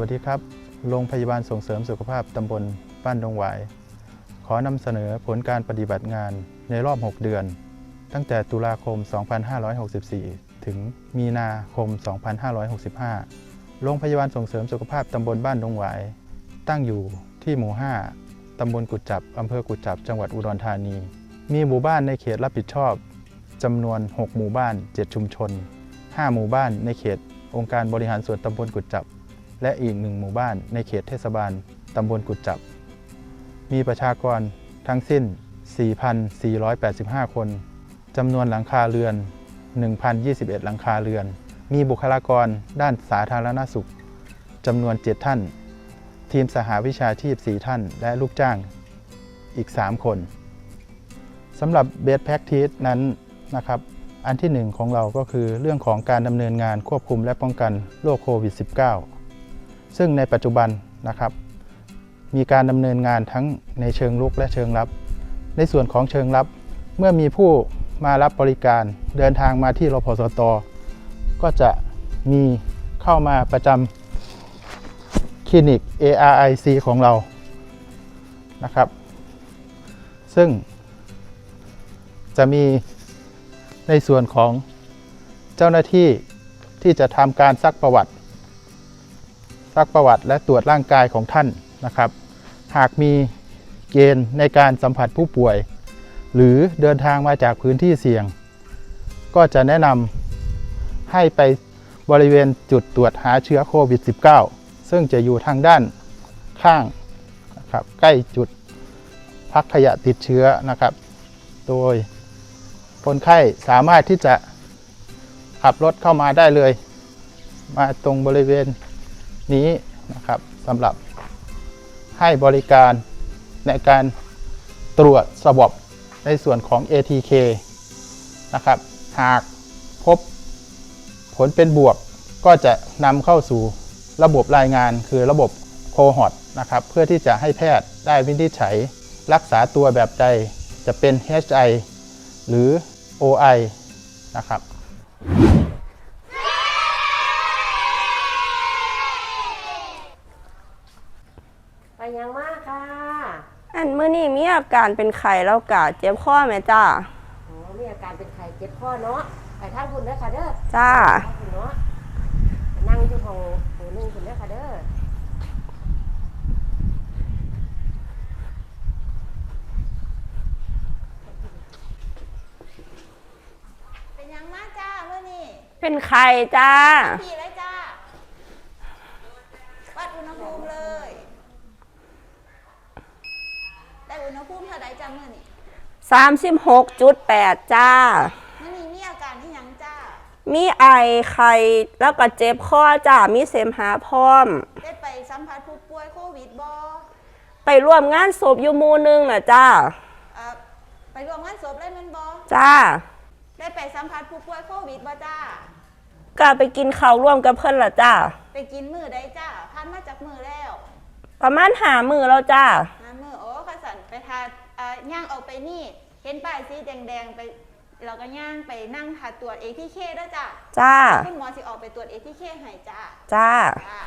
วัสดีครับ โรงพยาบาลส่งเสริมสุขภาพตำบลบ้านดงหวาย ขอนำเสนอผลการปฏิบัติงานในรอบ 6 เดือน ตั้งแต่ตุลาคม 2564 ถึงมีนาคม 2565 โรงพยาบาลส่งเสริมสุขภาพตำบลบ้านดงหวาย ตั้งอยู่ที่หมู่ 5 ตำบลกุดจับ อำเภอกุดจับ จังหวัดอุดรธานี มีหมู่บ้านในเขตรับผิดชอบจำนวน 6 หมู่บ้าน 7 ชุมชน 5 หมู่บ้านในเขต องค์การบริหารส่วนตำบลกุดจับ และอีกหนึ่งหมู่บ้านในเขตเทศบาลตำบลกุดจับ มีประชากรทั้งสิ้น 4,485 คน จำนวนหลังคาเรือน 1,021 หลังคาเรือน มีบุคลากรด้านสาธารณสุขจำนวน 7 ท่าน ทีมสหวิชาชีพ 4 ท่าน และลูกจ้างอีก 3 คนสำหรับเบสแพ็กทีสนั้นนะครับอันที่หนึ่งของเราก็คือเรื่องของการดำเนินงานควบคุมและป้องกันโรคโควิด -19 ซึ่งในปัจจุบันนะครับ มีการดำเนินงานทั้งในเชิงลุกและเชิงรับ ในส่วนของเชิงรับ เมื่อมีผู้มารับบริการเดินทางมาที่รพสต ก็จะมีเข้ามาประจำคลินิก ARIC ของเรานะครับ ซึ่งจะมีในส่วนของเจ้าหน้าที่ที่จะทำการซักประวัติ ซักประวัติและตรวจร่างกายของท่านนะครับ หากมีเกณฑ์ในการสัมผัสผู้ป่วย หรือเดินทางมาจากพื้นที่เสี่ยง ก็จะแนะนำให้ไปบริเวณจุดตรวจหาเชื้อโควิด -19 ซึ่งจะอยู่ทางด้านข้างนะครับใกล้จุดพักขยะติดเชื้อนะครับ โดยคนไข้สามารถที่จะขับรถเข้ามาได้เลย มาตรงบริเวณ นี้นะครับสำหรับให้บริการในการตรวจสวอบในส่วนของ ATK นะครับ หากพบผลเป็นบวกก็จะนำเข้าสู่ระบบรายงานคือระบบโคฮอตนะครับ เพื่อที่จะให้แพทย์ได้วินิจฉัย รักษาตัวแบบใดจะเป็น HI หรือ OI นะครับ ไปยังมากค่ะ อั นมื้อนี้มีอาการเป็นไข้แล้วกะเจ็บคอไหมจ้าโอ้มีอาการเป็นไข้เจ็บคอเนาะไปทางคุณเด้อค่ะเด้อจ้าทางคุณเนาะไปนั่งอยู่ของหูหนึงคุณเด้อค่ะเด้อเป็นยังมากจ้าเมื่อนี้เป็นไข้จ้าพี่เลยจ้า วัดอุณหภูมิเลย ได้อุณหภู มิเท่าใดจ้าเมื่อนี้36.8จ้า เมื่อนี้มีอาการที่ยังจ้ามีไอไข้แล้วก็เจ็บคอจ้า มีเสมหะพร้อม ได้ไปสัมผัสผู้ป่วยโควิดบอไปร่วมงานศพอยู่หมู่หนึงน่ะจ้า อ่าไปรวมงานศพเลยแมันบอจ้า ได้ไปสัมผัสผู้ป่วยโควิดบอจ้า ก็ไปกินข้าวร่วมกับเพิ่นล่ะจ้า ไปกินมือได้จ้าพันมาจากมือแล้ว ประมาณหามือแล้วจ้า หามือโอ้ขสันไปทาอ่า ย่างออกไปนี่ เห็นป้ายสีแดงๆไป เราก็ย่างไปนั่งหาตรวจเอทีเคด้วยจ้าจ้า คุณหมอสิออกไปตรวจเอทีเคให้จ้าจ้า จ้า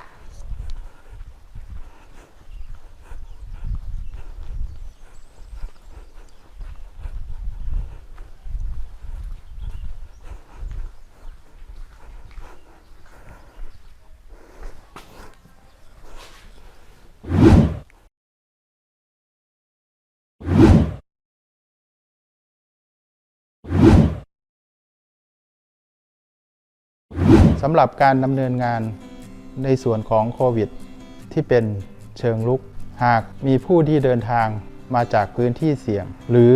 สำหรับการดำเนินงานในส่วนของโควิด ที่เป็นเชิงลุก หากมีผู้ที่เดินทางมาจากพื้นที่เสี่ยง หรือ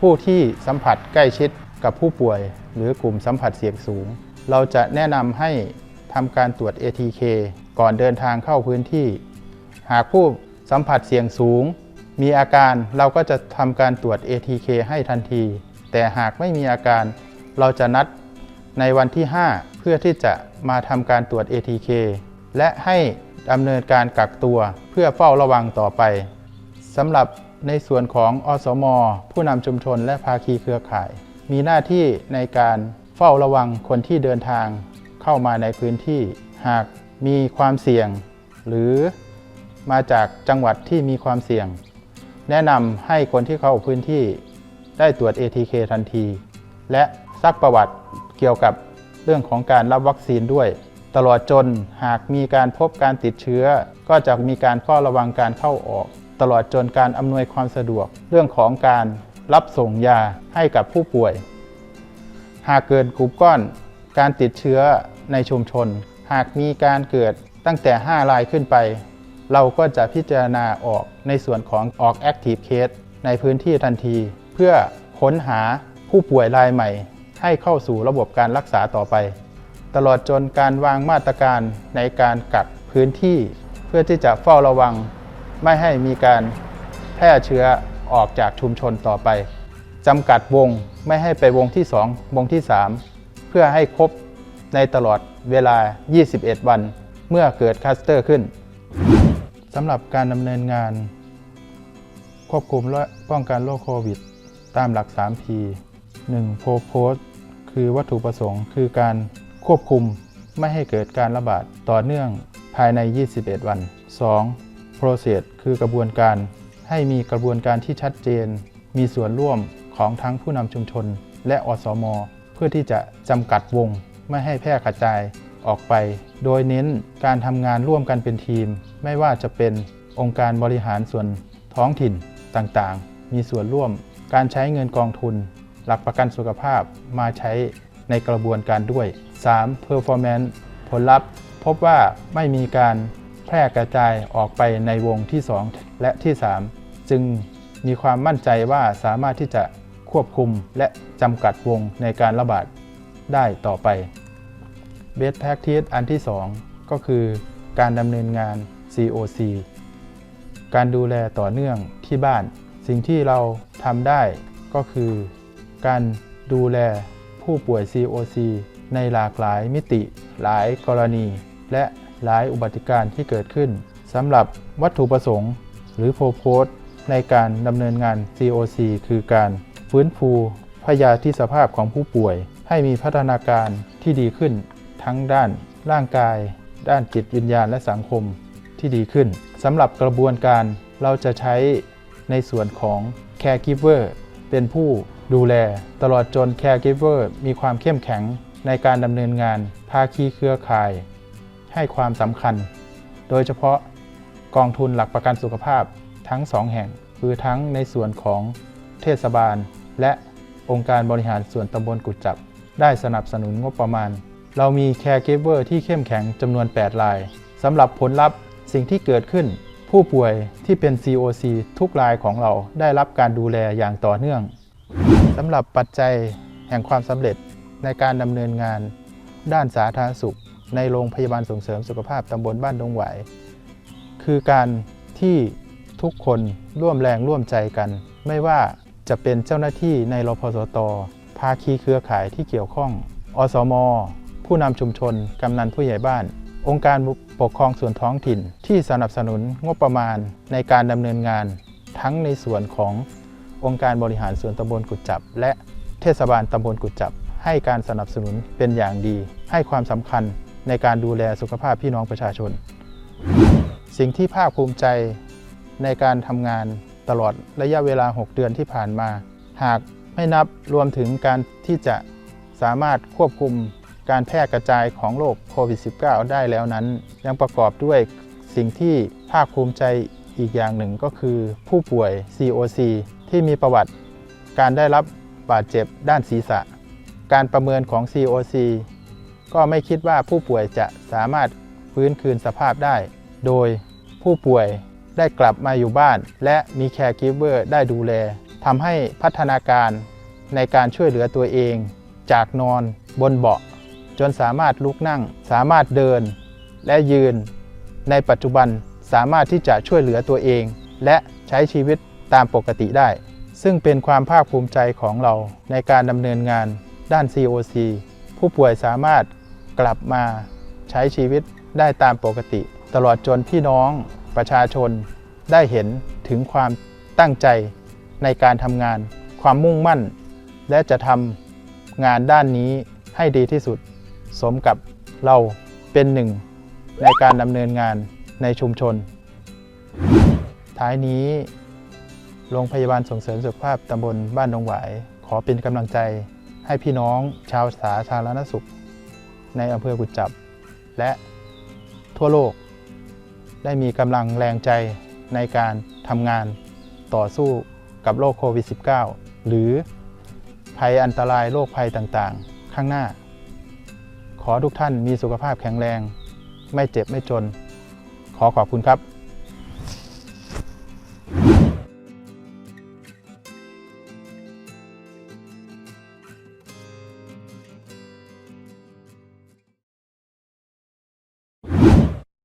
ผู้ที่สัมผัสใกล้ชิดกับผู้ป่วย หรือกลุ่มสัมผัสเสี่ยงสูง เราจะแนะนำให้ทำการตรวจ ATK ก่อนเดินทางเข้าพื้นที่ หากผู้สัมผัสเสี่ยงสูง มีอาการเราก็จะทำการตรวจ ATK ให้ทันที แต่หากไม่มีอาการเราจะนัดในวันที่ 5 พื่อที่จะมาทำการตรวจ ATK และให้ดำเนินการกักตัวเพื่อเฝ้าระวังต่อไปสำหรับในส่วนของอสม ผู้นำชุมชนและภาคีเครือข่าย มีหน้าที่ในการเฝ้าระวังคนที่เดินทางเข้ามาในพื้นที่ หากมีความเสี่ยง หรือมาจากจังหวัดที่มีความเสี่ยง แนะนำให้คนที่เข้าพื้นที่ได้ตรวจ ATK ทันที และซักประวัติเกี่ยวกับ เรื่องของการรับวัคซีนด้วย ตลอดจนหากมีการพบการติดเชื้อ ก็จะมีการเฝ้าระวังการเข้าออก ตลอดจนการอำนวยความสะดวก เรื่องของการรับส่งยาให้กับผู้ป่วย หากเกิดกลุ่มก้อนการติดเชื้อในชุมชน หากมีการเกิดตั้งแต่ 5 รายขึ้นไป เราก็จะพิจารณาออกในส่วนของออก Active Case ในพื้นที่ทันที เพื่อค้นหาผู้ป่วยรายใหม่ ให้เข้าสู่ระบบการรักษาต่อไป ตลอดจนการวางมาตรการในการกักพื้นที่ เพื่อที่จะเฝ้าระวัง ไม่ให้มีการแพร่เชื้อออกจากชุมชนต่อไปจำกัดวงไม่ให้ไปวงที่ 2 วงที่ 3 เพื่อให้ครบในตลอดเวลา 21 วัน เมื่อเกิดคลัสเตอร์ขึ้นสำหรับการดำเนินงาน ควบคุมและป้องกันโรคโควิด ตามหลัก 3P 1 p r o p o s e คือวัตถุประสงค์ คือการควบคุมไม่ให้เกิดการระบาดต่อเนื่องภายใน 21 วัน 2. process คือกระบวนการให้มีกระบวนการที่ชัดเจน มีส่วนร่วมของทั้งผู้นำชุมชน และอสม เพื่อที่จะจำกัดวง ไม่ให้แพร่กระจายออกไป โดยเน้นการทำงานร่วมกันเป็นทีม ไม่ว่าจะเป็นองค์การบริหารส่วนท้องถิ่นต่างๆ มีส่วนร่วมการใช้เงินกองทุน หลักประกันสุขภาพมาใช้ในกระบวนการด้วย 3. performance ผลลัพธ์พบว่าไม่มีการแพร่กระจายออกไปในวงที่ 2 และที่ 3 จึงมีความมั่นใจว่าสามารถที่จะควบคุมและจำกัดวงในการระบาดได้ต่อไป Best Practice อันที่ 2 ก็คือการดำเนินงาน COC การดูแลต่อเนื่องที่บ้าน สิ่งที่เราทำได้ก็คือ การดูแลผู้ป่วย COC ในหลากหลายมิติ หลายกรณี และหลายอุบัติการณ์ที่เกิดขึ้นสำหรับวัตถุประสงค์ หรือโ o โพสในการดำเนินงาน COC คือการฟื้นฟูพยาธิสภาพของผู้ป่วย ให้มีพัฒนาการที่ดีขึ้น ทั้งด้านร่างกาย ด้านจิตวิญญาณและสังคมที่ดีขึ้นสำหรับกระบวนการเราจะใช้ในส่วนของ Caregiver เป็นผู้ ดูแล ตลอดจน Caregiver มีความเข้มแข็งในการดำเนินงานภาคีเครือข่าย ให้ความสำคัญ โดยเฉพาะกองทุนหลักประกันสุขภาพทั้ง2แห่ง คือทั้งในส่วนของเทศบาล และองค์การบริหารส่วนตำบลกุดจับ ได้สนับสนุนงบประมาณ เรามี Caregiver ที่เข้มแข็งจำนวน 8 รายสำหรับผลลัพธ์สิ่งที่เกิดขึ้น ผู้ป่วยที่เป็น COC ทุกรายของเราได้รับการดูแลอย่างต่อเนื่อง สำหรับปัจจัยแห่งความสำเร็จในการดำเนินงานด้านสาธารณสุข ในโรงพยาบาลส่งเสริมสุขภาพตำบลบ้านดงไหว คือการที่ทุกคนร่วมแรงร่วมใจกัน ไม่ว่าจะเป็นเจ้าหน้าที่ในรพสต ภาคีเครือข่ายที่เกี่ยวข้อง อสม ผู้นำชุมชน กำนันผู้ใหญ่บ้าน องค์การปกครองส่วนท้องถิ่น ที่สนับสนุนงบประมาณในการดำเนินงาน ทั้งในส่วนของ องค์การบริหารส่วนตำบลกุดจับ และเทศบาลตำบลกุดจับ ให้การสนับสนุนเป็นอย่างดี ให้ความสำคัญในการดูแลสุขภาพพี่น้องประชาชน สิ่งที่ภาคภูมิใจในการทำงานตลอดระยะเวลา 6 เดือนที่ผ่านมา หากไม่นับรวมถึงการที่จะสามารถควบคุมการแพร่กระจายของโรคโควิด -19 ได้แล้วนั้น ยังประกอบด้วยสิ่งที่ภาคภูมิใจอีกอย่างหนึ่งก็คือผู้ป่วย COC ที่มีประวัติการได้รับบาดเจ็บด้านศีรษะ การประเมินของ COC ก็ไม่คิดว่าผู้ป่วยจะสามารถฟื้นคืนสภาพได้ โดยผู้ป่วยได้กลับมาอยู่บ้าน และมีแคร์กิฟเวอร์ได้ดูแลทำให้พัฒนาการในการช่วยเหลือตัวเอง จากนอนบนเบาะ จนสามารถลุกนั่ง สามารถเดิน และยืน ในปัจจุบันสามารถที่จะช่วยเหลือตัวเอง และใช้ชีวิต ตามปกติได้ ซึ่งเป็นความภาคภูมิใจของเราในการดำเนินงานด้าน COC ผู้ป่วยสามารถกลับมาใช้ชีวิตได้ตามปกติ ตลอดจนพี่น้องประชาชนได้เห็นถึงความตั้งใจในการทำงาน ความมุ่งมั่น และจะทำงานด้านนี้ให้ดีที่สุด สมกับเราเป็นหนึ่ง ในการดำเนินงานในชุมชน ท้ายนี้ โรงพยาบาลส่งเสริมสุขภาพตำบลบ้านดงหวาย ขอเป็นกำลังใจให้พี่น้องชาวสาธารณสุข ในอำเภอกุจจับ และทั่วโลก ได้มีกำลังแรงใจในการทำงานต่อสู้กับโรคโควิด -19 หรือภัยอันตรายโรคภัยต่างๆ ข้างหน้า ขอทุกท่านมีสุขภาพแข็งแรง ไม่เจ็บไม่จน ขอขอบคุณครับ